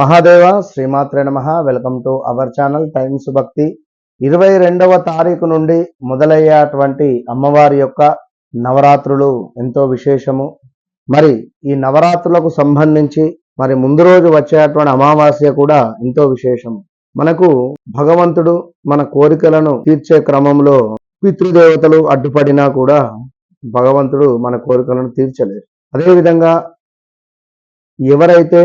మహాదేవ శ్రీమాత్రే నమ. Welcome to our channel Times Bhakti ఇరవై రెండవ తారీఖు నుండి మొదలయ్యేటువంటి అమ్మవారి యొక్క నవరాత్రులు ఎంతో విశేషము. మరి ఈ నవరాత్రులకు సంబంధించి మరి ముందు రోజు వచ్చేటువంటి అమావాస్య కూడా ఎంతో విశేషం మనకు భగవంతుడు మన కోరికలను తీర్చే క్రమంలో పితృదేవతలు అడ్డుపడినా కూడా భగవంతుడు మన కోరికలను తీర్చలేరు. అదేవిధంగా ఎవరైతే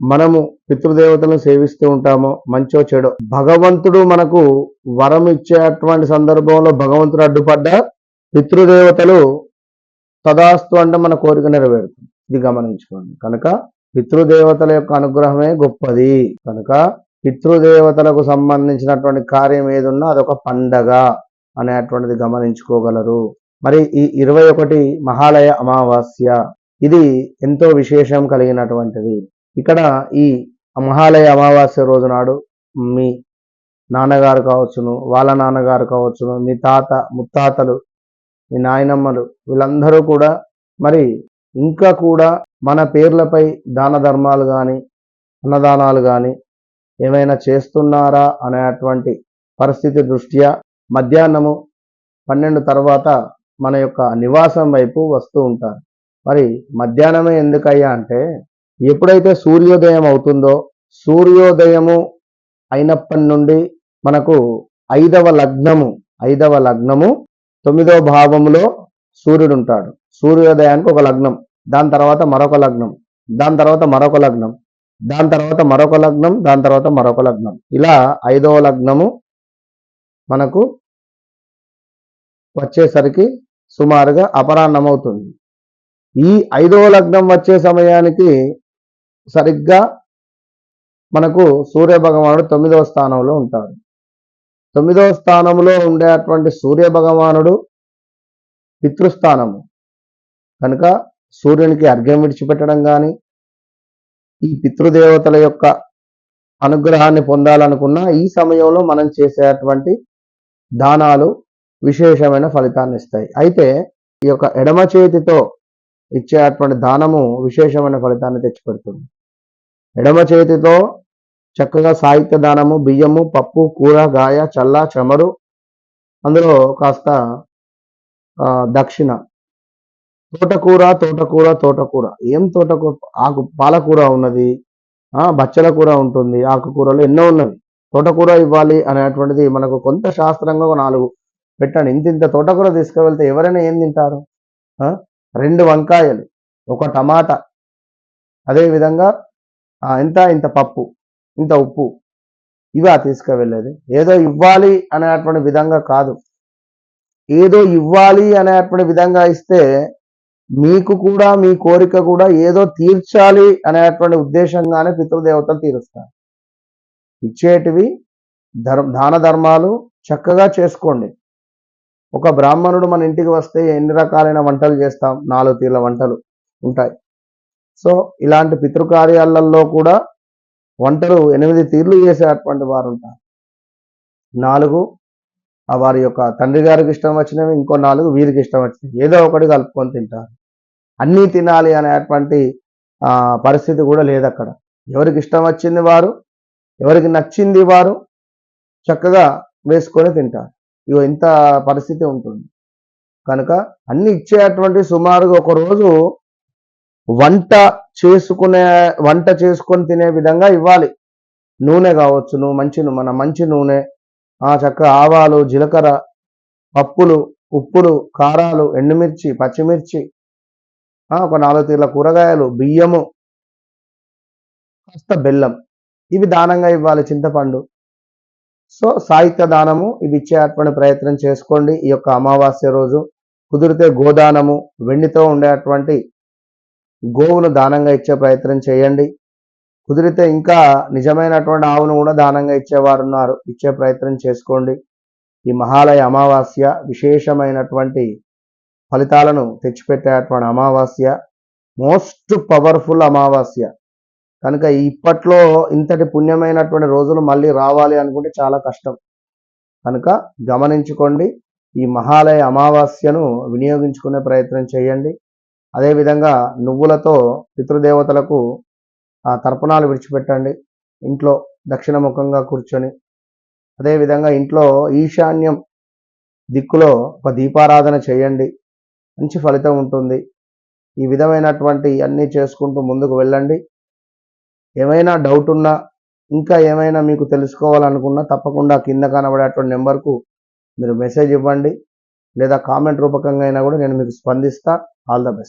మనము పితృదేవతలను సేవిస్తూ ఉంటామో మంచో చెడో. భగవంతుడు మనకు వరం ఇచ్చేటువంటి సందర్భంలో భగవంతుడు అడ్డుపడ్డ పితృదేవతలు తదాస్తు అంటే మన కోరిక నెరవేరుతుంది. ఇది గమనించుకోండి. కనుక పితృదేవతల యొక్క అనుగ్రహమే గొప్పది. కనుక పితృదేవతలకు సంబంధించినటువంటి కార్యం ఏదున్నా అదొక పండగ అనేటువంటిది గమనించుకోగలరు. మరి ఈ ఇరవై ఒకటి మహాలయ అమావాస్య ఇది ఎంతో విశేషం కలిగినటువంటిది. ఇక్కడ ఈ మహాలయ అమావాస్య రోజు నాడు మీ నాన్నగారు కావచ్చును వాళ్ళ నాన్నగారు కావచ్చును మీ తాత ముత్తాతలు మీ నాయనమ్మలు వీళ్ళందరూ కూడా మరి ఇంకా కూడా మన పేర్లపై దాన ధర్మాలు కానీ అన్నదానాలు కానీ ఏమైనా చేస్తున్నారా అనేటువంటి పరిస్థితి దృష్ట్యా మధ్యాహ్నము పన్నెండు తర్వాత మన యొక్క నివాసం వైపు వస్తూ ఉంటారు. మరి మధ్యాహ్నమే ఎందుకయ్యా అంటే ఎప్పుడైతే సూర్యోదయం అవుతుందో సూర్యోదయము అయినప్పటి నుండి మనకు ఐదవ లగ్నము ఐదవ లగ్నము తొమ్మిదవ భావములో సూర్యుడు ఉంటాడు. సూర్యోదయానికి ఒక లగ్నం దాని తర్వాత మరొక లగ్నం దాని తర్వాత మరొక లగ్నం దాని తర్వాత మరొక లగ్నం దాని తర్వాత మరొక లగ్నం. ఇలా ఐదవ లగ్నము మనకు వచ్చేసరికి సుమారుగా అపరాహ్నం అవుతుంది ఈ ఐదవ లగ్నం వచ్చే సమయానికి సరిగ్గా మనకు సూర్య భగవానుడు తొమ్మిదవ స్థానంలో ఉంటాడు. తొమ్మిదవ స్థానంలో ఉండేటువంటి సూర్య భగవానుడు పితృస్థానము. కనుక సూర్యునికి అర్ఘ్యం విడిచిపెట్టడం కానీ ఈ పితృదేవతల యొక్క అనుగ్రహాన్ని పొందాలనుకున్న ఈ సమయంలో మనం చేసేటువంటి దానాలు విశేషమైన ఫలితాన్ని ఇస్తాయి. అయితే ఈ యొక్క ఎడమ చేతితో ఇచ్చేటువంటి దానము విశేషమైన ఫలితాన్ని తెచ్చిపెడుతుంది. ఎడమ చేతితో చక్కగా సాహిత్య దానము బియ్యము పప్పు కూర గాయ చల్ల చమరు అందులో కాస్త దక్షిణ. తోటకూర తోటకూర తోటకూర. ఏం తోటకూర? ఆకు పాలకూర ఉన్నది. బచ్చల కూర ఉంటుంది ఆకుకూరలు ఎన్నో ఉన్నవి. తోటకూర ఇవ్వాలి అనేటువంటిది మనకు కొంత శాస్త్రంగా ఒక నాలుగు పెట్టండి. ఇంత ఇంత తోటకూర తీసుకువెళ్తే ఎవరైనా ఏం తింటారు? రెండు వంకాయలు ఒక టమాటా. అదేవిధంగా ఇంత ఇంత పప్పు ఇంత ఉప్పు ఇవా తీసుకువెళ్ళేది. ఏదో ఇవ్వాలి అనేటువంటి విధంగా కాదు. ఏదో ఇవ్వాలి అనేటువంటి విధంగా ఇస్తే మీకు కూడా మీ కోరిక కూడా ఏదో తీర్చాలి అనేటువంటి ఉద్దేశంగానే పితృదేవతలు తీరుస్తారు. ఇచ్చేటివి ధర్మ దాన ధర్మాలు చక్కగా చేసుకోండి. ఒక బ్రాహ్మణుడు మన ఇంటికి వస్తే ఎన్ని రకాలైన వంటలు చేస్తాం? నాలుగు తీర్ల వంటలు ఉంటాయి. సో ఇలాంటి పితృకార్యాలలో కూడా వంటలు ఎనిమిది తీర్లు చేసేటువంటి వారు ఉంటారు నాలుగు ఆ వారి యొక్క తండ్రి గారికి ఇష్టం వచ్చినవి ఇంకో నాలుగు వీరికి ఇష్టం వచ్చినవి. ఏదో ఒకటి కలుపుకొని తింటారు. అన్నీ తినాలి అనేటువంటి పరిస్థితి కూడా లేదు అక్కడ ఎవరికి ఇష్టం వచ్చింది వారు ఎవరికి నచ్చింది వారు చక్కగా వేసుకొని తింటారు. ఇగో ఇంత పరిస్థితి ఉంటుంది. కనుక అన్ని ఇచ్చేటువంటి సుమారుగా ఒక రోజు వంట చేసుకునే వంట చేసుకొని తినే విధంగా ఇవ్వాలి. నూనె కావచ్చును మంచి మన మంచి నూనె ఆ చక్క ఆవాలు జీలకర్ర పప్పులు ఉప్పులు కారాలు ఎండుమిర్చి పచ్చిమిర్చి ఒక నాలుగు తీర్ల కూరగాయలు బియ్యము కాస్త బెల్లం ఇవి దానంగా ఇవ్వాలి చింతపండు. సో సాహిత్య దానము ఇవి ఇచ్చేటువంటి ప్రయత్నం చేసుకోండి. ఈ యొక్క అమావాస్య రోజు కుదిరితే గోదానము వెండితో ఉండేటువంటి గోవును దానంగా ఇచ్చే ప్రయత్నం చేయండి. కుదిరితే ఇంకా నిజమైనటువంటి ఆవును కూడా దానంగా ఇచ్చేవారు ఉన్నారు. ఇచ్చే ప్రయత్నం చేసుకోండి. ఈ మహాలయ అమావాస్య విశేషమైనటువంటి ఫలితాలను తెచ్చిపెట్టేటువంటి అమావాస్య మోస్ట్ పవర్ఫుల్ అమావాస్య. కనుక ఇప్పట్లో ఇంతటి పుణ్యమైనటువంటి రోజులు మళ్ళీ రావాలి అనుకుంటే చాలా కష్టం. కనుక గమనించుకోండి. ఈ మహాలయ అమావాస్యను వినియోగించుకునే ప్రయత్నం చేయండి. అదేవిధంగా నువ్వులతో పితృదేవతలకు ఆ తర్పణాలు విడిచిపెట్టండి. ఇంట్లో దక్షిణ ముఖంగా కూర్చొని అదేవిధంగా ఇంట్లో ఈశాన్యం దిక్కులో ఒక దీపారాధన చేయండి. మంచి ఫలితం ఉంటుంది. ఈ విధమైనటువంటి అన్నీ చేసుకుంటూ ముందుకు వెళ్ళండి. ఏమైనా డౌట్ ఉన్నా ఇంకా ఏమైనా మీకు తెలుసుకోవాలనుకున్నా తప్పకుండా కింద కనబడేటువంటి నెంబర్కు మీరు మెసేజ్ ఇవ్వండి. లేదా కామెంట్ రూపకంగా అయినా కూడా నేను మీకు స్పందిస్తా. All the best